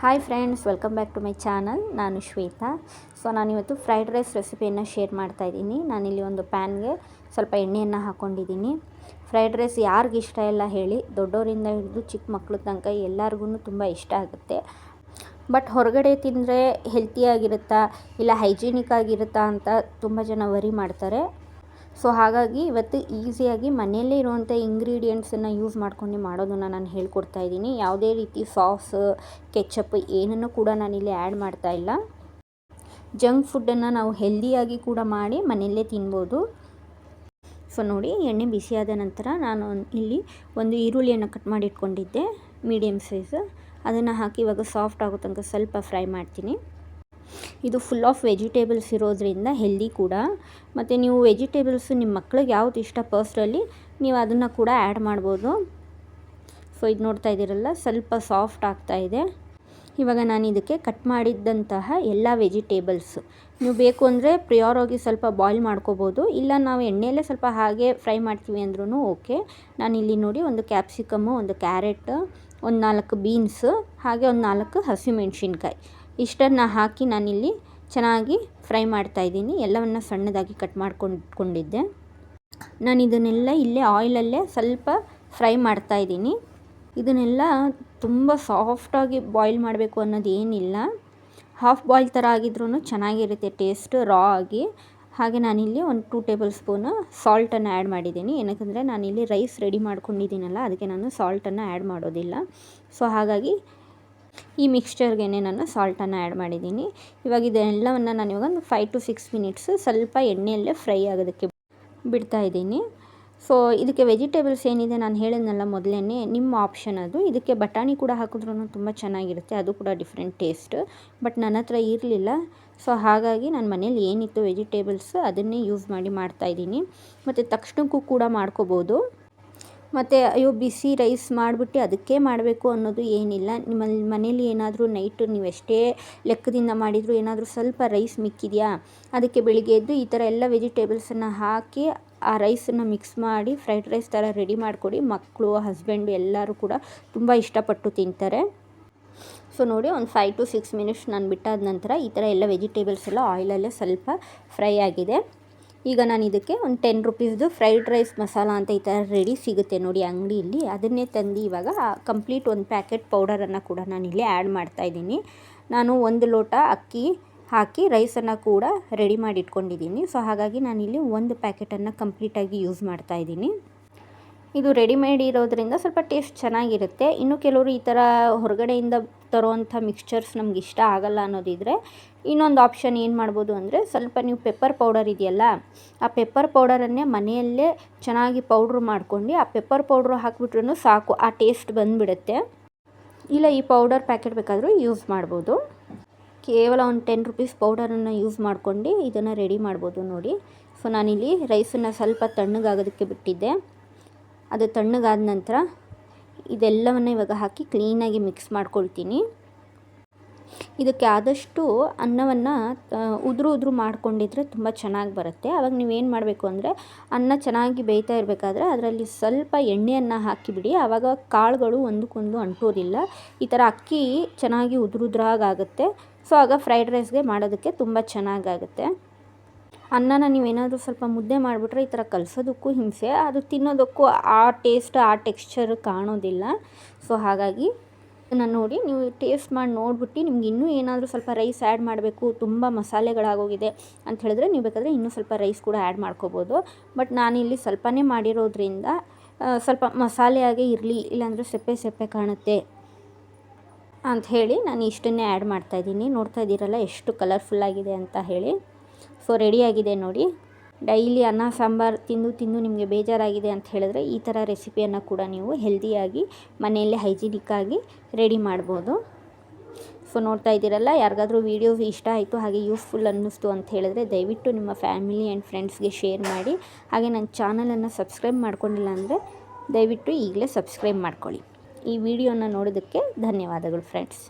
Hi friends welcome back to my channel ನಾನು Shweta. So ನಾನಿವತ್ತು fried rice ರೆಸಿಪಿಯನ್ನು share ಮಾಡ್ತಾಯಿದ್ದೀನಿ ನಾನಿಲ್ಲಿ ಒಂದು ಪ್ಯಾನ್ಗೆ ಸ್ವಲ್ಪ ಎಣ್ಣೆಯನ್ನು ಹಾಕ್ಕೊಂಡಿದ್ದೀನಿ ಫ್ರೈಡ್ ರೈಸ್ ಯಾರಿಗೆ ಇಷ್ಟ ಇಲ್ಲ ಹೇಳಿ ದೊಡ್ಡವರಿಂದ ಹಿಡಿದು ಚಿಕ್ಕ ಮಕ್ಕಳ ತನಕ ಎಲ್ಲರಿಗೂ ತುಂಬ ಇಷ್ಟ ಆಗುತ್ತೆ. ಬಟ್ ಹೊರಗಡೆ ತಿಂದರೆ ಹೆಲ್ತಿಯಾಗಿರುತ್ತಾ ಇಲ್ಲ ಹೈಜೀನಿಕ್ ಆಗಿರುತ್ತಾ ಅಂತ ತುಂಬ ಜನ ವರಿ ಮಾಡ್ತಾರೆ. ಸೊ ಹಾಗಾಗಿ ಇವತ್ತು ಈಸಿಯಾಗಿ ಮನೆಯಲ್ಲೇ ಇರುವಂಥ ಇಂಗ್ರೀಡಿಯೆಂಟ್ಸನ್ನು ಯೂಸ್ ಮಾಡ್ಕೊಂಡು ಮಾಡೋದನ್ನು ನಾನು ಹೇಳ್ಕೊಡ್ತಾ ಇದ್ದೀನಿ. ಯಾವುದೇ ರೀತಿ ಸಾಸ್ ಕೆಚಪ್ ಏನನ್ನು ಕೂಡ ನಾನಿಲ್ಲಿ ಆ್ಯಡ್ ಮಾಡ್ತಾ ಇಲ್ಲ. ಜಂಕ್ ಫುಡ್ಡನ್ನು ನಾವು ಹೆಲ್ದಿಯಾಗಿ ಕೂಡ ಮಾಡಿ ಮನೆಯಲ್ಲೇ ತಿನ್ಬೋದು. ಸೊ ನೋಡಿ ಎಣ್ಣೆ ಬಿಸಿಯಾದ ನಂತರ ನಾನು ಇಲ್ಲಿ ಒಂದು ಈರುಳ್ಳಿಯನ್ನು ಕಟ್ ಮಾಡಿ ಇಟ್ಕೊಂಡಿದ್ದೆ ಮೀಡಿಯಮ್ ಸೈಜ್ ಅದನ್ನು ಹಾಕಿ ಇವಾಗ ಸಾಫ್ಟ್ ಆಗೋ ತನಕ ಸ್ವಲ್ಪ ಫ್ರೈ ಮಾಡ್ತೀನಿ. ಇದು ಫುಲ್ ಆಫ್ ವೆಜಿಟೇಬಲ್ಸ್ ಇರೋದ್ರಿಂದ ಹೆಲ್ದಿ ಕೂಡ. ಮತ್ತು ನೀವು ವೆಜಿಟೇಬಲ್ಸು ನಿಮ್ಮ ಮಕ್ಳಿಗೆ ಯಾವ್ದು ಇಷ್ಟ ಪರ್ಸ್ಟಲ್ಲಿ ನೀವು ಅದನ್ನು ಕೂಡ ಆ್ಯಡ್ ಮಾಡ್ಬೋದು. ಸೊ ಇದು ನೋಡ್ತಾ ಇದ್ದೀರಲ್ಲ, ಸ್ವಲ್ಪ ಸಾಫ್ಟ್ ಆಗ್ತಾ ಇದೆ. ಇವಾಗ ನಾನು ಇದಕ್ಕೆ ಕಟ್ ಮಾಡಿದ್ದಂತಹ ಎಲ್ಲ ವೆಜಿಟೇಬಲ್ಸು ನೀವು ಬೇಕು ಅಂದರೆ ಪ್ರಿಯೋರ್ ಹೋಗಿ ಸ್ವಲ್ಪ ಬಾಯ್ಲ್ ಮಾಡ್ಕೋಬೋದು. ಇಲ್ಲ ನಾವು ಎಣ್ಣೆಯಲ್ಲೇ ಸ್ವಲ್ಪ ಹಾಗೆ ಫ್ರೈ ಮಾಡ್ತೀವಿ ಅಂದ್ರೂ ಓಕೆ ನಾನು ಇಲ್ಲಿ ನೋಡಿ ಒಂದು ಕ್ಯಾಪ್ಸಿಕಮ್ಮು ಒಂದು ಕ್ಯಾರೆಟ್ ಒಂದು ನಾಲ್ಕು ಬೀನ್ಸು ಹಾಗೆ ಒಂದು ನಾಲ್ಕು ಹಸಿಮೆಣ್ಸಿನ್ಕಾಯಿ. ಇಷ್ಟನ್ನು ಹಾಕಿ ನಾನಿಲ್ಲಿ ಚೆನ್ನಾಗಿ ಫ್ರೈ ಮಾಡ್ತಾಯಿದ್ದೀನಿ ಎಲ್ಲವನ್ನು ಸಣ್ಣದಾಗಿ ಕಟ್ ಮಾಡ್ಕೊಂಡ್ಕೊಂಡಿದ್ದೆ. ನಾನು ಇದನ್ನೆಲ್ಲ ಇಲ್ಲೇ ಆಯಿಲಲ್ಲೇ ಸ್ವಲ್ಪ ಫ್ರೈ ಮಾಡ್ತಾಯಿದ್ದೀನಿ ಇದನ್ನೆಲ್ಲ ತುಂಬ ಸಾಫ್ಟಾಗಿ ಬಾಯ್ಲ್ ಮಾಡಬೇಕು ಅನ್ನೋದೇನಿಲ್ಲ ಹಾಫ್ ಬಾಯ್ಲ್ ಥರ ಆಗಿದ್ರೂ ಚೆನ್ನಾಗಿರುತ್ತೆ ಟೇಸ್ಟ್ ರಾ ಆಗಿ. ಹಾಗೆ ನಾನಿಲ್ಲಿ ಒಂದು ಟೂ ಟೇಬಲ್ ಸ್ಪೂನು ಸಾಲ್ಟನ್ನು ಆ್ಯಡ್ ಮಾಡಿದ್ದೀನಿ. ಏನಕ್ಕಂದರೆ ನಾನಿಲ್ಲಿ ರೈಸ್ ರೆಡಿ ಮಾಡ್ಕೊಂಡಿದ್ದೀನಲ್ಲ, ಅದಕ್ಕೆ ನಾನು ಸಾಲ್ಟನ್ನು ಆ್ಯಡ್ ಮಾಡೋದಿಲ್ಲ. ಸೊ ಹಾಗಾಗಿ ಈ ಮಿಕ್ಸ್ಚರ್ಗೆ ನಾನು ಸಾಲ್ಟನ್ನು ಆ್ಯಡ್ ಮಾಡಿದ್ದೀನಿ. ಇವಾಗ ಇದೆಲ್ಲವನ್ನು ನಾನು ಇವಾಗ ಒಂದು ಫೈವ್ ಟು ಸಿಕ್ಸ್ ಮಿನಿಟ್ಸ್ ಸ್ವಲ್ಪ ಎಣ್ಣೆಯಲ್ಲೇ ಫ್ರೈ ಆಗೋದಕ್ಕೆ ಬಿಡ್ತಾ ಇದ್ದೀನಿ. ಸೊ ಇದಕ್ಕೆ ವೆಜಿಟೇಬಲ್ಸ್ ಏನಿದೆ ನಾನು ಹೇಳಿದ್ನಲ್ಲ ಮೊದಲೇ ನಿಮ್ಮ ಆಪ್ಷನ್ ಅದು. ಇದಕ್ಕೆ ಬಟಾಣಿ ಕೂಡ ಹಾಕಿದ್ರೂ ತುಂಬ ಚೆನ್ನಾಗಿರುತ್ತೆ, ಅದು ಕೂಡ ಡಿಫ್ರೆಂಟ್ ಟೇಸ್ಟ್ ಬಟ್ ನನ್ನ ಹತ್ರ ಇರಲಿಲ್ಲ. ಸೊ ಹಾಗಾಗಿ ನಾನು ಮನೇಲಿ ಏನಿತ್ತು ವೆಜಿಟೇಬಲ್ಸ್ ಅದನ್ನೇ ಯೂಸ್ ಮಾಡಿ ಮಾಡ್ತಾಯಿದ್ದೀನಿ ಮತ್ತು ತಕ್ಷಣಕ್ಕೂ ಕೂಡ ಮಾಡ್ಕೋಬೋದು. ಮತ್ತು ಅಯ್ಯೋ ಬಿಸಿ ರೈಸ್ ಮಾಡಿಬಿಟ್ಟು ಅದಕ್ಕೆ ಮಾಡಬೇಕು ಅನ್ನೋದು ಏನಿಲ್ಲ. ನಿಮ್ಮಲ್ಲಿ ಮನೇಲಿ ಏನಾದರೂ ನೈಟು ನೀವು ಎಷ್ಟೇ ಲೆಕ್ಕದಿಂದ ಮಾಡಿದರೂ ಏನಾದರೂ ಸ್ವಲ್ಪ ರೈಸ್ ಮಿಕ್ಕಿದೆಯಾ? ಅದಕ್ಕೆ ಬೆಳಿಗ್ಗೆ ಎದ್ದು ಈ ಥರ ಎಲ್ಲ ವೆಜಿಟೇಬಲ್ಸನ್ನು ಹಾಕಿ ಆ ರೈಸನ್ನು ಮಿಕ್ಸ್ ಮಾಡಿ ಫ್ರೈಡ್ ರೈಸ್ ಥರ ರೆಡಿ ಮಾಡಿಕೊಡಿ. ಮಕ್ಕಳು ಹಸ್ಬೆಂಡು ಎಲ್ಲರೂ ಕೂಡ ತುಂಬ ಇಷ್ಟಪಟ್ಟು ತಿಂತಾರೆ. ಸೊ ನೋಡಿ ಒಂದು ಫೈವ್ ಟು ಸಿಕ್ಸ್ ಮಿನಿಟ್ಸ್ ನಾನು ಬಿಟ್ಟಾದ ನಂತರ ಈ ಥರ ಎಲ್ಲ ವೆಜಿಟೇಬಲ್ಸ್ ಎಲ್ಲ ಆಯಿಲಲ್ಲೇ ಸ್ವಲ್ಪ ಫ್ರೈ ಆಗಿದೆ. ಈಗ ನಾನು ಇದಕ್ಕೆ ಒಂದು ಟೆನ್ ರುಪೀಸ್ದು ಫ್ರೈಡ್ ರೈಸ್ ಮಸಾಲ ಅಂತ ಈ ಥರ ರೆಡಿ ಸಿಗುತ್ತೆ ನೋಡಿ ಅಂಗಡಿಯಲ್ಲಿ. ಅದನ್ನೇ ತಂದು ಇವಾಗ ಕಂಪ್ಲೀಟ್ ಒಂದು ಪ್ಯಾಕೆಟ್ ಪೌಡರನ್ನು ಕೂಡ ನಾನಿಲ್ಲಿ ಆ್ಯಡ್ ಮಾಡ್ತಾಯಿದ್ದೀನಿ ನಾನು ಒಂದು ಲೋಟ ಅಕ್ಕಿ ಹಾಕಿ ರೈಸನ್ನು ಕೂಡ ರೆಡಿ ಮಾಡಿ ಇಟ್ಕೊಂಡಿದ್ದೀನಿ ಸೊ ಹಾಗಾಗಿ ನಾನಿಲ್ಲಿ ಒಂದು ಪ್ಯಾಕೆಟನ್ನು ಕಂಪ್ಲೀಟಾಗಿ ಯೂಸ್ ಮಾಡ್ತಾಯಿದ್ದೀನಿ ಇದು ರೆಡಿಮೇಡ್ ಇರೋದ್ರಿಂದ ಸ್ವಲ್ಪ ಟೇಸ್ಟ್ ಚೆನ್ನಾಗಿರುತ್ತೆ. ಇನ್ನು ಕೆಲವರು ಈ ಥರ ಹೊರಗಡೆಯಿಂದ ತರುವಂಥ ಮಿಕ್ಸ್ಚರ್ಸ್ ನಮ್ಗೆ ಇಷ್ಟ ಆಗಲ್ಲ ಅನ್ನೋದಿದ್ರೆ ಇನ್ನೊಂದು ಆಪ್ಷನ್ ಏನು ಮಾಡ್ಬೋದು ಅಂದರೆ ಸ್ವಲ್ಪ ನೀವು ಪೆಪ್ಪರ್ ಪೌಡರ್ ಇದೆಯಲ್ಲ, ಆ ಪೆಪ್ಪರ್ ಪೌಡರನ್ನೇ ಮನೆಯಲ್ಲೇ ಚೆನ್ನಾಗಿ ಪೌಡ್ರ್ ಮಾಡ್ಕೊಂಡು ಆ ಪೆಪ್ಪರ್ ಪೌಡ್ರು ಹಾಕ್ಬಿಟ್ರೂ ಸಾಕು, ಆ ಟೇಸ್ಟ್ ಬಂದುಬಿಡುತ್ತೆ. ಇಲ್ಲ, ಈ ಪೌಡರ್ ಪ್ಯಾಕೆಟ್ ಬೇಕಾದರೂ ಯೂಸ್ ಮಾಡ್ಬೋದು. ಕೇವಲ ಒಂದು ಟೆನ್ ರುಪೀಸ್ ಪೌಡರನ್ನು ಯೂಸ್ ಮಾಡ್ಕೊಂಡು ಇದನ್ನು ರೆಡಿ ಮಾಡ್ಬೋದು ನೋಡಿ. ಸೊ, ನಾನಿಲ್ಲಿ ರೈಸನ್ನು ಸ್ವಲ್ಪ ತಣ್ಣಗಾಗೋದಕ್ಕೆ ಬಿಟ್ಟಿದ್ದೆ. ಅದು ತಣ್ಣಗಾದ ನಂತರ ಇದೆಲ್ಲವನ್ನು ಇವಾಗ ಹಾಕಿ ಕ್ಲೀನಾಗಿ ಮಿಕ್ಸ್ ಮಾಡ್ಕೊಳ್ತೀನಿ. ಇದಕ್ಕೆ ಆದಷ್ಟು ಅನ್ನವನ್ನು ಉದುರು ಉದುರು ಮಾಡ್ಕೊಂಡಿದ್ರೆ ತುಂಬ ಚೆನ್ನಾಗಿ ಬರುತ್ತೆ. ಆವಾಗ ನೀವೇನು ಮಾಡಬೇಕು ಅಂದರೆ ಅನ್ನ ಚೆನ್ನಾಗಿ ಬೇಯ್ತಾ ಇರಬೇಕಾದ್ರೆ ಅದರಲ್ಲಿ ಸ್ವಲ್ಪ ಎಣ್ಣೆಯನ್ನು ಹಾಕಿಬಿಡಿ. ಆವಾಗ ಕಾಳುಗಳು ಒಂದಕ್ಕೊಂದು ಅಂಟೋದಿಲ್ಲ. ಈ ಥರ ಅಕ್ಕಿ ಚೆನ್ನಾಗಿ ಉದುರುದ್ರಾಗುತ್ತೆ ಸೊ ಆಗ ಫ್ರೈಡ್ ರೈಸ್ಗೆ ಮಾಡೋದಕ್ಕೆ ತುಂಬ ಚೆನ್ನಾಗಾಗುತ್ತೆ ಅನ್ನನ ನೀವೇನಾದರೂ ಸ್ವಲ್ಪ ಮುದ್ದೆ ಮಾಡಿಬಿಟ್ರೆ ಈ ಥರ ಕಲಸೋದಕ್ಕೂ ಹಿಂಸೆ, ಅದು ತಿನ್ನೋದಕ್ಕೂ ಆ ಟೇಸ್ಟ್, ಆ ಟೆಕ್ಸ್ಚರ್ ಕಾಣೋದಿಲ್ಲ. ಸೊ ಹಾಗಾಗಿ ನಾನು ನೋಡಿ ನೀವು ಟೇಸ್ಟ್ ಮಾಡಿ ನೋಡ್ಬಿಟ್ಟು ನಿಮ್ಗೆ ಇನ್ನೂ ಏನಾದರೂ ಸ್ವಲ್ಪ ರೈಸ್ ಆ್ಯಡ್ ಮಾಡಬೇಕು, ತುಂಬ ಮಸಾಲೆಗಳಾಗೋಗಿದೆ ಅಂತ ಹೇಳಿದ್ರೆ ನೀವು ಬೇಕಾದರೆ ಇನ್ನೂ ಸ್ವಲ್ಪ ರೈಸ್ ಕೂಡ ಆ್ಯಡ್ ಮಾಡ್ಕೋಬೋದು. ಬಟ್ ನಾನಿಲ್ಲಿ ಸ್ವಲ್ಪನೇ ಮಾಡಿರೋದ್ರಿಂದ ಸ್ವಲ್ಪ ಮಸಾಲೆಯಾಗೇ ಇರಲಿ, ಇಲ್ಲಾಂದರೆ ಸೆಪ್ಪೆ ಸೆಪ್ಪೆ ಕಾಣುತ್ತೆ ಅಂತ ಹೇಳಿ ನಾನು ಇಷ್ಟನ್ನೇ ಆ್ಯಡ್ ಮಾಡ್ತಾಯಿದ್ದೀನಿ ನೋಡ್ತಾ ಇದ್ದೀರಲ್ಲ ಎಷ್ಟು ಕಲರ್ಫುಲ್ಲಾಗಿದೆ ಅಂತ ಹೇಳಿ. ಸೊ ರೆಡಿಯಾಗಿದೆ ನೋಡಿ. ಡೈಲಿ ಅನ್ನ, ಸಾಂಬಾರು ತಿಂದು ತಿಂದು ನಿಮಗೆ ಬೇಜಾರಾಗಿದೆ ಅಂತ ಹೇಳಿದ್ರೆ ಈ ಥರ ರೆಸಿಪಿಯನ್ನು ಕೂಡ ನೀವು ಹೆಲ್ದಿಯಾಗಿ ಮನೆಯಲ್ಲೇ ಹೈಜಿನಿಕ್ಕಾಗಿ ರೆಡಿ ಮಾಡ್ಬೋದು. ಸೊ ನೋಡ್ತಾ ಇದ್ದೀರಲ್ಲ, ಯಾರಿಗಾದರೂ ವೀಡಿಯೋ ಇಷ್ಟ ಆಯಿತು ಹಾಗೆ ಯೂಸ್ಫುಲ್ ಅನ್ನಿಸ್ತು ಅಂತ ಹೇಳಿದ್ರೆ ದಯವಿಟ್ಟು ನಿಮ್ಮ ಫ್ಯಾಮಿಲಿ ಆ್ಯಂಡ್ ಫ್ರೆಂಡ್ಸ್ಗೆ ಶೇರ್ ಮಾಡಿ. ಹಾಗೆ ನನ್ನ ಚಾನಲನ್ನು ಸಬ್ಸ್ಕ್ರೈಬ್ ಮಾಡ್ಕೊಂಡಿಲ್ಲ ಅಂದರೆ ದಯವಿಟ್ಟು ಈಗಲೇ ಸಬ್ಸ್ಕ್ರೈಬ್ ಮಾಡ್ಕೊಳ್ಳಿ. ಈ ವಿಡಿಯೋನ ನೋಡೋದಕ್ಕೆ ಧನ್ಯವಾದಗಳು ಫ್ರೆಂಡ್ಸ್